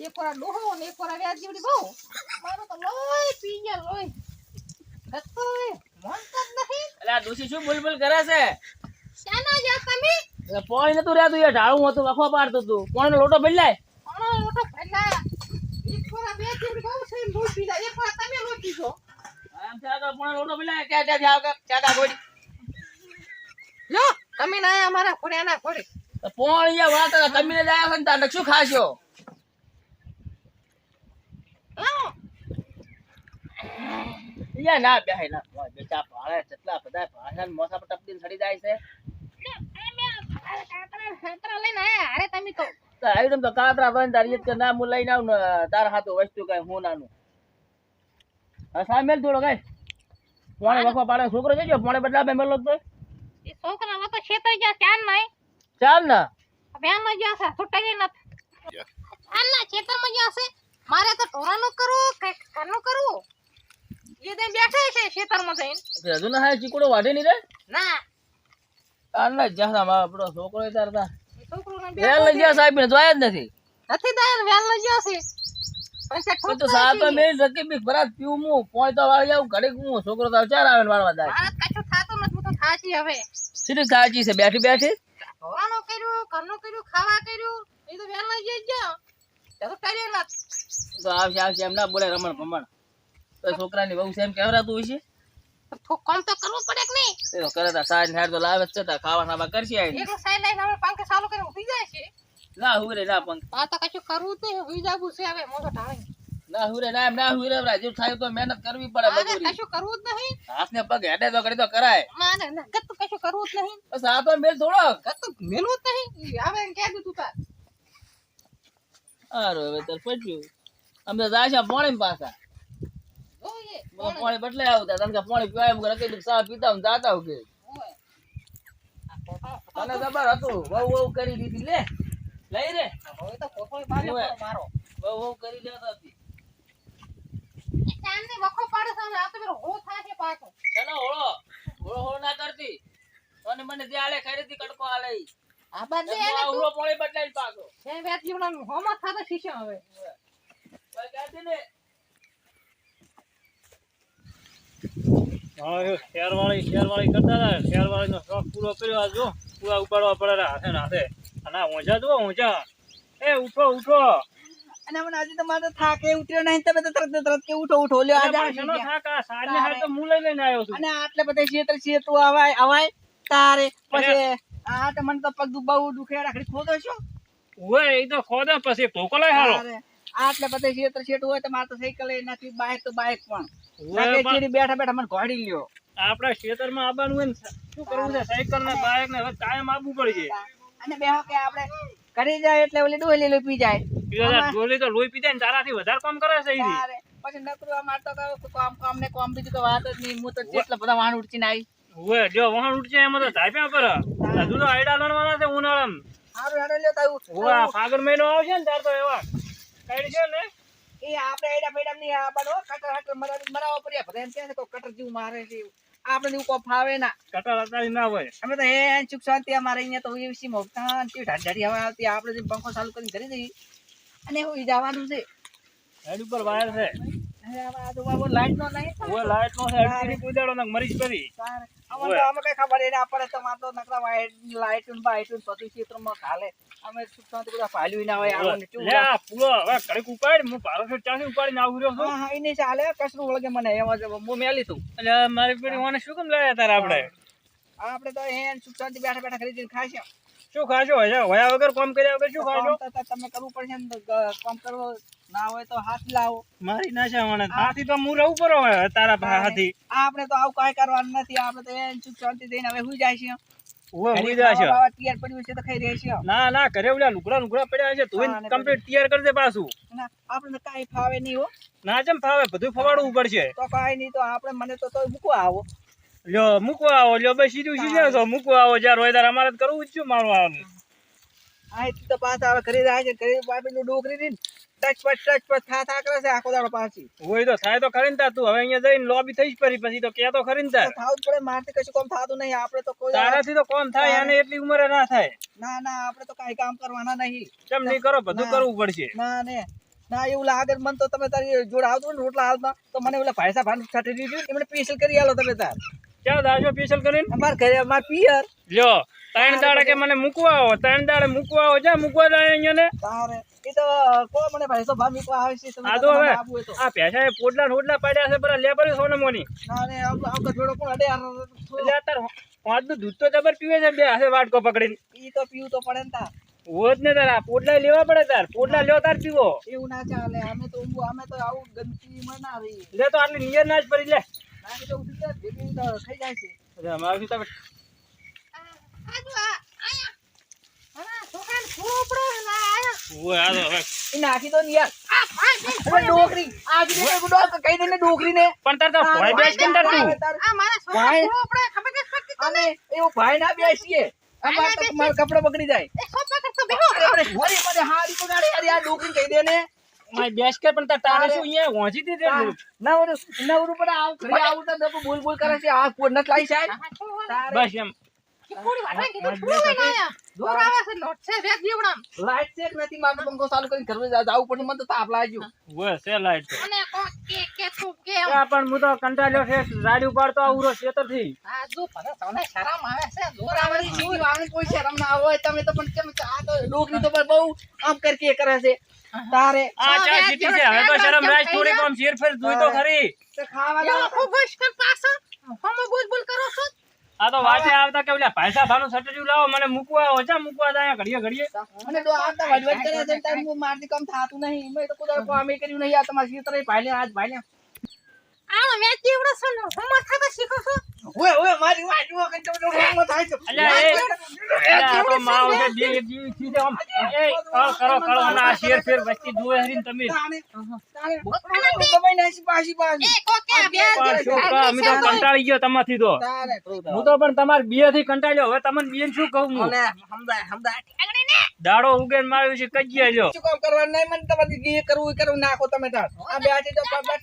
એક વાર ડોહો ને એક વાર વ્યાજ જેવડી બહુ. મારો તો લોય પી ગયા લોહી. ગતો એ નથી. એટલે આ ડોશી શું બોલ બોલ કરે છે? શાના જા તમે? એટલે પાણી નતું રહેતું એ ઢાળું હતું વખવા પાડતું તું પાણીનો લોટો બદલાય લોટો ભરી ભલા એક વાર વ્યાજ જેવડી બહુ છે ને લોહી પી જાય એક વાર તમે લોટી છો એમ છે તો પાણીનો લોટો બદલાય ક્યાં ક્યાં જાવ કે ક્યાં ગોળી? લો તમે ના અમારા ઘોડે. ના ઘોડે તો પાણી વાત હતા, જાય છે તારે શું ખાશો? યા ના બે ના ભાળે કેટલા બધા પાછા મોસા પર ટપકીને સડી જાય છે. કાતરા તો તો તારી કે ના હું લઈને આવું તાર હાથું વસ્તુ કઈ હું નાનું. હા સામેલ થોડો કઈ. પાણી વખવા પાડે છોકરો જજો પાણી બદલા બે મેલો તો. એ છોકરા તો છેતરી ગયા ક્યાં નહીં. ચાલ ના. વ્યાનમાં ગયા છે છૂટા ગયા નથી આના ખેતરમાં ગયા છે મારે તો ઢોરાનું કરવું કે ઘરનું કરવું. જે દે બેઠા છે ખેતરમાં જઈને. હજુ ના હા ચીકડો વાઢે નહીં રે? ના. તાર ના જ્યાં મારો આપણો છોકરો એ તાર તા એ છોકરોને વેલ બેઠો લઈ ગયા સાહેબ ને જોયા જ નથી. નથી દાયન વ્યાન લઈ ગયો છે તે તો તો ઠોકતા સાતો છે. મેલ રકી બી બરાત પીવું હું પોઈ તો વાળી આવું ઘડીક હું છોકરો તો ચાર આવે વાળવા જાય. મારે કશું થાતું નથી હું તો થાચી હવે. સીધી સાચી છે બેઠી બેઠી. ઢોરાનું કર્યું ઘરનું કર્યું ખાવા કર્યું એ તો વેલ લઈ જઈ ગયો. તો કરી નથી તો આવશે આવશે એમ ના બોલે રમણ ભમણ. તો છોકરાની બહુ છે એમ કહેવરાતું હોય છે? તો કામ તો કરવું પડે કે નહીં? તો કરે તા સાજ ને તો લાવે છે તા ખાવા ખાવા કરશે આઈ એક સાઈ લઈને હવે પાંખે ચાલુ કરી ઊભી જાય છે. ના હુરે ના પંખ આ તો કશું કરવું જ નહીં હુઈ જાગું છે હવે મોટો ઢાળીને. ના હુરે ના એમ ના હુરે રાજુ થાય તો મહેનત કરવી પડે મારે કશું કરવું જ નહીં. હાથ ને પગ હેડે તો કરી તો કરાય. મારે નગદ તો કશું કરવું જ નહીં. બસ આ તો મેલ થોડો. નગદ તો મેલવું જ નહીં. આવે દીધું તાર. હવે તાર અમે પાણી પાછા. પોણી. મને આવતા. તને કે પાણી પીવાય એમ રકી દઉં ચા પીતા હું જાતા હું કે. તને ખબર હતું? વહુ વહુ કરી દીધી લે. લઈ રે. હવે તો કોઠોય માર્યો મારો. વહુ વહુ કરી લેતા હતી. એ ચાંદની વખો પાડે છે આ તો પેલો હો થાય પાછો. ચલો હોળો. હોળો હોળો ના કરતી. તને મને જે આલે ખરીદી કડકો આલે આ બધે એમ એને આ ઊભો પાછો. જે વેત જીવડા હોમાં થાતો શીશો હવે. કોઈ ને હા શેરવાળી શેરવાળી કરતા હતા. શેરવાળીનો શોખ પૂરો કર્યો આ જો પૂરા ઉપાડવા પડે હાથે ને હાથે. અને ઊંચા જુઓ ઊંચા એ ઉઠો ઉઠો. અને મને આજે તો મારે તો ઉતર્યો નહીં તમે તો તરત તરત કે ઉઠો ઉઠો લ્યો આજે પણ થાક? આ સાંજની હાથે તો હું લઈ લઈને આવ્યો છું. અને આટલે બધા છેતર છેતું અવાય અવાય. તારે. પછી આ તો મને તો પગ દુ- દુખે રાખડી ખોદો છો? ઓય એ તો ખોદા પછી ધોકો લઈ હાલો. આટલે બધા છેતર છેતું હોય તો મારે તો સાયકલ નથી બાઇક તો બાઈક પણ. બેઠા બેઠા મને ઘોડી લ્યો. આપડા ખેતરમાં આવવાનું હોય ને શું કરવું છે? સાયકલ ને બાઇક ને હવે કાયમ આવવું પડશે અને બે કે આપણે કરી જાય એટલે ઓલી ડોલી લઈ પી જાય. ડોલી તો. લોહી જાય ને તારાથી વધારે કામ કરે છે. તારે. પછી નકરું આ મારે તો કામ કામ ને કામ બીજું તો વાત જ નહીં. હું તો જેટલા બધા વાહન ઉઠીને આવી ઓય જો વાણ ઉઠશે એમાં તો ધાપ્યા પર. હજુ તો આઈડા લણવાના છે ઉનાળા સારું હેડો લ્યો તો ઓય આ ફાગણ મહિનો આવશે ને તાર તો એવા કઈ છે ને. એ આપણે એડા ફેડા ની આ બનો કટર હટર મરાવી મરાવો પડ્યા. બધા એમ કે કટર જેવું મારે છે. આપણે કોઈ ફાવે ના. કટાર અતારી ના હોય. અમે તો હે સુખ શાંતિ અમારે અહીંયા તો એવી સી મોગતા ઢાઢાડી હવે આવતી આપણે પંખો ચાલુ કરીને કરી દઈએ અને હું જવાનું છે. હેડ ઉપર વાયર છે. હવે આ આજુબાજુ લાઈટ નો નહીં ઓય લાઈટ નો છે હેડ કુદાડો ને મરી જ કરી તારે અમે તો સુખ શાંતિ બેઠા બેઠા ખરીદી ખાશે શું ખાશો? હશે વયા વગર કામ કર્યા વગર શું ખાશો? તમે કરવું પડશે ને કામ કરવો ના હોય તો હાથ લાવો. મારી નાશા મને હાથી તો હું રહું પડો હવે તારા હાથી. આપણે તો આવું કાંઈ કરવાનું નથી. આપણે તો એમ સુખ શાંતિ દઈને હવે હું જાય છે. છે. છે ના ના ઘરે ઓલા લુગડા લુગડા પડ્યા છે. તું ને કમ્પ્લીટ તૈયાર કરી દે પાછું. આપણે કાંઈ ફાવે નહીં હો. ના જેમ ફાવે? બધું ફવાડવું પડશે. તો કાંઈ નહીં તો આપણે મને તો મૂકવા આવો. લ્યો મૂકવા આવો લ્યો બસ સીધું સીધું છો મૂકવા આવો જ્યાં રોયદાર અમારે કરવું જ છું મારું આવું આ તો પાછા હવે ઘરે જાય છે ઘરે બાપીનું ડોકરી થી ટચ પચ ટચ પચ થા થા કરે છે આખો દાડો પાછી. હોય તો થાય તો ખરી ને તું હવે અહીંયા જઈને લોબી થઈ જ પડી પછી તો કે તો ખરી ને તાર. જ પડે મારથી કશું કામ થતું નહીં આપણે તો કોઈ તારાથી તો કોમ થાય અને એટલી ઉંમરે ના થાય. ના ના આપણે તો કાંઈ કામ કરવાના નહીં. કેમ નહીં કરો બધું કરવું પડશે. ના ને. ના એવું લાગે મન તો તમે તારી જોડે આવતો ને રોટલા હાલમાં તો મને ઓલા ભાઈ ભાન હાથ દીધું એમને પીસલ કરી આલો તમે તાર. ક્યાં દાજો પીસલ કરીને. અમાર ઘરે અમાર પિયર. લ્યો ત્રણ દાડે કે મને મૂકવા આવો ત્રણ દાડે મૂકવા આવો. જા મૂકવા દે અહીંયા ને તારે. એ તો કો મને ભાઈ સાહેબ ભાવ મૂકવા આવે છે? આ તો હવે આપવું હોય તો. આ પેસા એ પોટલા ને પાડ્યા છે બરા લેબર સોને મોની ના જોડો અડે એટલે આ તાર પાંચનું દૂધ તો જબર પીવે છે બે હાથે વાટકો પકડીને. ઈ તો પીવું તો પડે ને તાર. ને તારા પોટલા લેવા પડે તાર. પોટલા લેવા તાર પીવો. એવું ના ચાલે અમે તો અમે તો આવું ગંદકી માં લે તો આટલી નિયર ના જ પડી લે. ના એ તો ઉઠી જાય ભેગી તો થઈ જાય છે અરે અમારું તમે આ જો આ આયા હા છોકરાને પૂરો પડે ને આ આયા ઓય આ તો હવે એ નાખી દો ને યાર આ ભાઈ બેન અરે ડોકરી ને પણ તાર બેસ કેમ તાર તું? છે પડતી તને? અમે એવું ભાઈ ના બેસીએ. અમાર કપડા બગડી જાય. અરે અરે હારી બગાડી અરે આ ડોકરી કહી દે ને માય બેસ કે પણ તાર શું અહીંયા વાંચી દીધે નવરું નવરું પણ આવું ઘરે આવું તો બોલ બોલ કરે છે આ કોડ નથી લાઈ સાહેબ? બસ એમ. પૂરી વાટણ કીધું પૂરું લઈને આયા. જોર આવે છે લોટ છે વેગ જીવડામ. લાઈટ ચેક નથી? મારતો પંખો ચાલુ કરીને ઘરે જવું પડે મને તો તાપ લાગ્યો. ઓય છે લાઈટ. અને કોણ કે કે તું કે? આ પણ હું તો કંટાળ્યો છે. રાડી ઉપાડતો આવું ખેતરથી આ જો ભલે તને શરમ આવે છે. જોર આવે આવે છે. જીવ આવે કોઈ શરમ ના આવે તમે તો પણ કેમ આ તો ડોકરી તો પણ બહુ આમ કરકે કરે છે. તારે આ ચા સીટી છે. હવે તો શરમ રાજ થોડી કોમ શેર ફેર જોઈ તો ખરી. તો ખાવા બસ કર પાછો. હમો બોલ બોલ કરો છો. આ તો વાંચે આવતા કે ઓલા પૈસા ભાનું સટજુ લાવો મને મૂકવા ઓછા મૂકવા જાય ઘડીએ ઘડીએ. અને તો આ વડવડ કરે છે તાર હું મારથી કમ થાતું નહીં. મેં તો કોઈ કામ કર્યું નહીં. આ તમારા સીતરે ભાઈને આજ ભાઈને આ વેગ જીવડો સનો હું માથા પર શીખો છો. ઓય ઓય મારી વાત જુઓ કે તમને રોગમાં થાય છે. અલ્યા એ તો માવ છે. બે એક થી ચીજ આમ એ કળ કરો કળ અને આ શેર ફેર વસ્તી જુએ હરીન તમે. દબાઈ નાસી પાસી પાસી એ કોકે બે અમે તો કંટાળી ગયો તમારથી તો. હું તો પણ તમાર બેથી કંટાળ્યો હવે તમને બેન શું કહું હું? સમજાય સમજાય દાડો ઉગેન માર્યું છે કજ્યા લ્યો શું કામ કરવાનું નહીં મને તમારી જે કરવું એ કરવું નાખો તમે તાર. આ બે હાથે તો બસ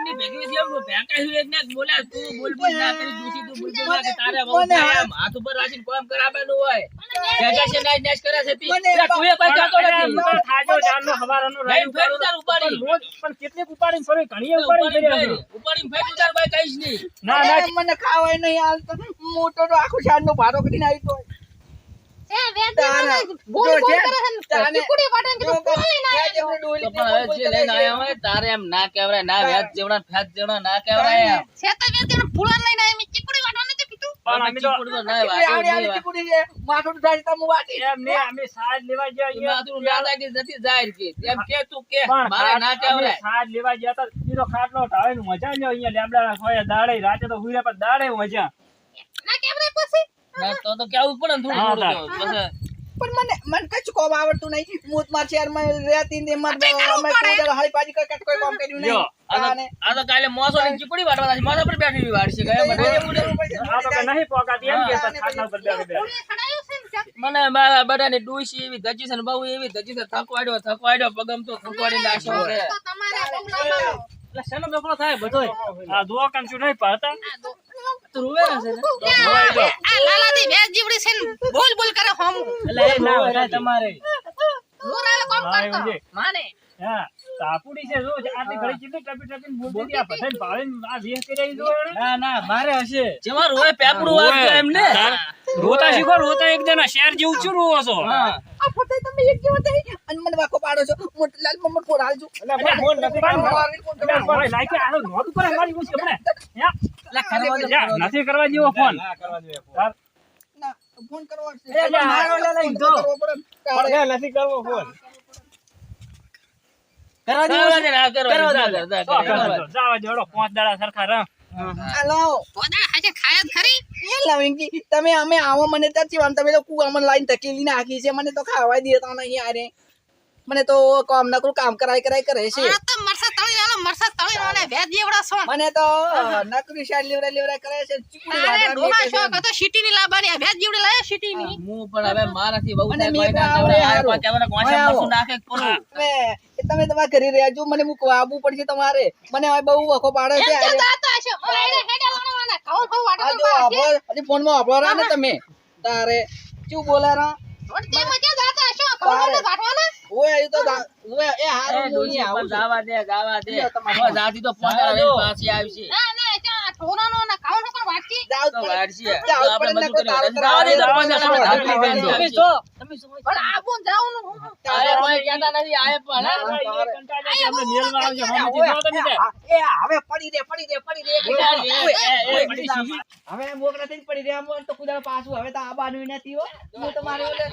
અલ્યા, એ આ જો આ એક ને બોલે તું બોલ બોલ ના કરી તો. તું. મોજો ઉડજો આ નાખો વાજો શેડો કોણ વળે અલ્યા, હું તો થાજો જાનનો હવારનો રાઈ ઉતાર ઉપાડી રોજ પણ કેટલીક ઉપાડીને ફરી ઘણીએ ઉપાડીને કઈશ નહીં. ના ના. મને ખાવાય નહીં હાલતો મોટો તો શાન નો ભારો કરીને આવી તો એ જીવડો બોલ બોલ કરે છે ને તાને- ચીકુડી વાટણ કીધું પૂરો લઈને પણ જે લઈને આયા હોય તારે એમ ના કહેવાય ના વ્યાજ જેવડા ફ્યાજ જેવડા ના કહેવાય એમ. શેતા વેગ જીવડો ફૂલા લઈને આયા. મેં ચીકુડી વાટણ નથી કીધું. પણ અમે તો ચીકુડ તો ના વાગ્યો માથું થાય તમે વાટી એમ નહીં, અમે સાજ લેવા ગયા નહીં. માથું ના લાગી જતી જાય કે એમ કે તું કે મારે ના ખાટ- સાજ લેવા ગયા તા ઈ ખાટલો ઢાળીને મજા લ્યો અહીંયા લેમડા હોય દાડે રાતે તો હુઈ રહ્યા પણ દાડે મજા. ના કેવરે પછી. તો તો કેવું પડે ને થોડું થોડું પણ મને મને કઈ કોમ આવડતું નહીં મૂત માર શહેરમાં રહેતી ને મત અમે કોઈ હળી પાજી કોઈ કટ કોઈ કામ કર્યું નહીં. આ તો- કાલે મોસો ની ચીપડી વાટવા છે. મોસો પર બેઠી વાડશે ગયા મને આ તો નહીં. પોકાતી એમ કે ખાટલા પર બેઠી. મને મારા બધાની ડૂસી એવી ધજી છે ને બહુ એવી ધજી છે થકવાડ્યો થકવાડ્યો પગમ તો થકવાડી નાખ્યો છે. તો તમારે બહુ એટલે શેનો બકડો થાય બધોય? આ દુઆ કામ શું નહીં પાડતા? તું રૂવે જીવડી છે ને બોલ કરે હોમ તમારે તાપુડી છે જો આટલી ઘડી ચીટલી ટપી ટપીને બોલતી આ બધાને ભાળીને આ વેહ કર્યા ઈ ના? ના મારે હશે. જેમાં રોય પેપડું વાગતું એમ ને રોતા શીખો રોતા એક જણા શેર જેવું ચૂ રોવો છો? આ ફટાઈ તમે એક જેવા થઈ. અને મને વાકો પાડો છો. મોટ લાલ મમ્મટ હાલજો. અલ્યા, ફોન નથી કરવાનો. અલ્યા, આનો નહોતું કરે મારી ઉંચી હમણાં. યા, યા, નથી કરવા જેવો ફોન. તાર- ના ફોન. કરવો છે મારો લે લઈ જો. નથી કરવો ફોન. કરવા દે કરવા દે. જા, જા, જા, કરવા દે. જાવા દે, હળો, પાંચ દાડા સરખા રહ. હાલો પોદા હાજે ખાય ખરી એ લવિંગી તમે અમે આવો મને ત્યાંથી આમ તમે તો કુવામાં લાઈન ધકેલી નાખી છે મને તો ખાવા દેતા નહીં યારે મને તો કામ નકરું કામ કરાય કરાય કરે છે આ તો મરસા મરસા તળીને મને ભેજ જેવડા છો મને તો નકરી શાળ લેવડા લેવડા કરે છે ચીકણી અરે ડોહા કે છે. શોખ હતો શીટીની લાવવાની આ ભેજ જેવડી લાયા શીટીની? હું પણ હવે મારાથી બહુ થાય મેં કોઈ ના આવડે આ હારું. પાછા મને કોશા આવો. નાખે કોણ પૂરું. તમે તમારા ઘરે રહેજો મને મૂકવા આવવું પડશે તમારે. મને હવે બહુ વખો પાડે છે કે તો જાતા છે એને હેડા વણવાના. ખાવું ખાવું વાટો હજી ફોનમાં વાપરો રહ્યા ને તમે. તારે શું બોલે રા? તે મજા જાતા હશો. ખાવું વાટવાના? ઓય તો ઓય એ એ હારું હું આવું જાવા દે, જાવા દે. લ્યો હવે જાતી તો પંદર જાવા પાછી આવશે. ના ના ત્યાં ઠોરાનો ના ખાવાનું પણ વાટકી. જાવ તો પડે. આપણે બધું. દે, પણ. કોઈ કહેતા નથી, આયે પણ, તમે એ હવે પડી પડી પડી. હવે પડી તો કુદાળ પાછું. હવે તો આબાનું નથી હો. હું તમારે ઓલે છે